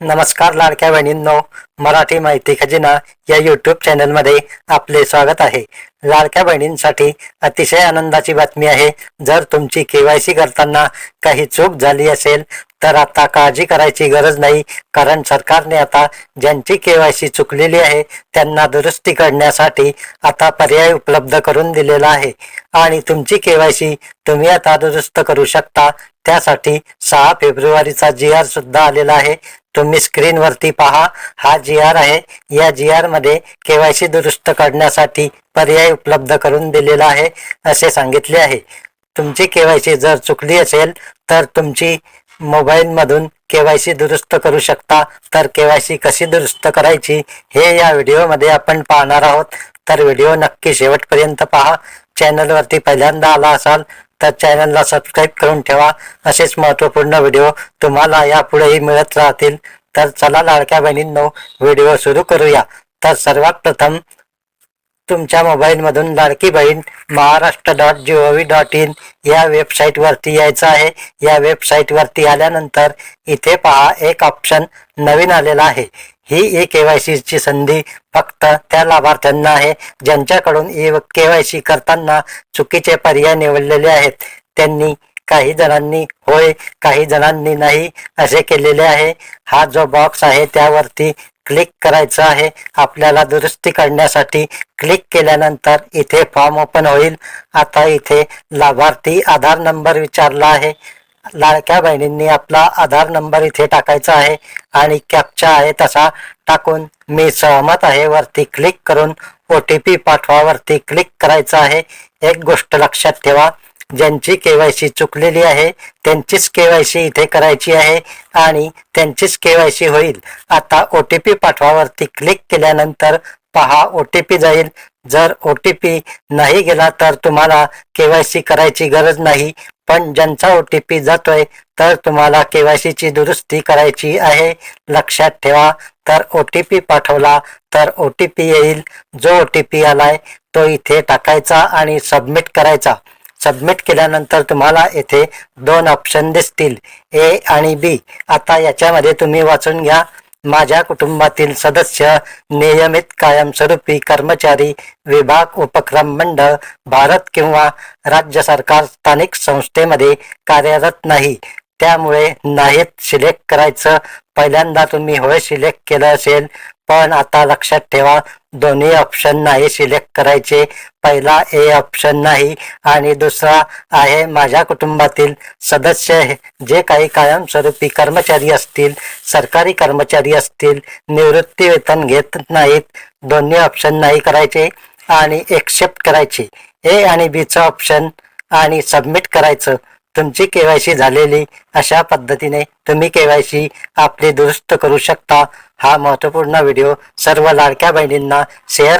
नमस्कार लाडक्या बहिणींनो मराठी माहिती खजिना या यूट्यूब चॅनलमध्ये आपले स्वागत आहे. लाडक्या बहिणींसाठी अतिशय आनंदाची बातमी आहे. जर तुमची केवायसी करताना काही चूक झाली असेल तर आता काळजी करायची गरज नाही. कारण सरकारने आता ज्यांची केवायसी चुकलेली आहे त्यांना दुरुस्ती करण्यासाठी आता पर्याय उपलब्ध करून दिलेला आहे. आणि तुमची केवायसी तुम्ही आता दुरुस्त करू शकता. त्यासाठी सहा फेब्रुवारीचा जी आर सुद्धा आलेला आहे. तुम्ही स्क्रीनवरती पहा. हा जी आर आहे. या जी आरमध्ये केवायसी दुरुस्त करण्यासाठी पर्याय उपलब्ध करून दिलेला आहे असे सांगितले आहे. तुमची केवायसी जर चुकली असेल तर तुमची मोबाईलमधून केवायसी दुरुस्त करू शकता. तर केवायसी कशी दुरुस्त करायची हे या व्हिडिओमध्ये आपण पाहणार आहोत. तर व्हिडिओ नक्की शेवटपर्यंत पहा. चॅनलवरती पहिल्यांदा आला असाल तर चॅनलला सबस्क्राईब करून ठेवा. असेच महत्त्वपूर्ण व्हिडिओ तुम्हाला यापुढेही मिळत राहतील. तर चला लाडक्या बहिणींनो व्हिडिओ सुरू करूया. तर सर्वात प्रथम तुमच्या मोबाईलमधून Ladki Bahin Maharashtra dot G O V dot in या वेबसाईटवरती यायचं आहे. या वेबसाईटवरती आल्यानंतर इथे पहा एक ऑप्शन नवीन आलेला आहे. ही ई के वाय सीची संधी फक्त त्या लाभार्थ्यांना आहे. ज्यांच्याकडून ई के वाय सी करताना चुकीचे पर्याय निवडलेले आहेत. त्यांनी काही जणांनी होय काही जणांनी नाही असे केलेले आहे. हा जो बॉक्स आहे त्यावरती क्लिक करायचं आहे. आपल्याला दुरुस्ती करण्यासाठी क्लिक केल्यानंतर इथे फॉर्म ओपन होईल. आता इथे लाभार्थी आधार नंबर विचारला आहे. लाडक्या बहिणींनी आपला आधार नंबर इथे टाकायचा आहे आणि कॅपचा आहे तसा टाकून मी सहमत आहे. वरती क्लिक करून ओ टी पी पाठवावरती क्लिक करायचं आहे. एक गोष्ट लक्षात ठेवा. ज्यांची केवायसी चुकलेली आहे त्यांचीच केवायसी इथे करायची आहे आणि त्यांचीच केवायसी होईल. आता ओ टी पी पाठवावरती क्लिक केल्यानंतर पहा ओ टी पी जाईल. जर ओ टी पी नाही गेला तर तुम्हाला केवायसी करायची गरज नाही. पण ज्यांचा ओ टी पी जातोय तर तुम्हाला केवायसीची दुरुस्ती करायची आहे. लक्षात ठेवा तर ओ टी पी पाठवला तर ओ टी पी येईल. जो ओ टी पी आलाय तो इथे टाकायचा आणि सबमिट करायचा. सबमिट केल्यानंतर तुम्हाला येथे दोन ऑप्शन दिसतील. ए आणि बी. आता याच्यामध्ये तुम्ही वाचून घ्या. माझ्या कुटुंबातील सदस्य नियमित कायमस्वरूपी कर्मचारी विभाग उपक्रम मंडळ भारत किंवा राज्य सरकार स्थानिक संस्थेमध्ये कार्यरत नाही. त्यामुळे नाहीत सिलेक्ट करायचं. पहिल्यांदा तुम्ही होय सिलेक्ट केलं असेल पण आता लक्षात ठेवा दोन्ही ऑप्शन नाही सिलेक्ट करायचे. पहिला ए ऑप्शन नाही आणि दुसरा आहे माझ्या कुटुंबातील सदस्य हे- जे काही कायमस्वरूपी कर्मचारी असतील सरकारी कर्मचारी असतील निवृत्ती वेतन घेत नाहीत दोन्ही ऑप्शन नाही करायचे आणि एक्सेप्ट करायचे. ए आणि बीचं ऑप्शन आणि सबमिट करायचं. तुमची केवायसी झालेली अशा पद्धतीने तुम्ही केवायसी आपली दुरुस्त करू शकता. हा महत्त्वपूर्ण व्हिडिओ सर्व लाडक्या बहिणींना शेअर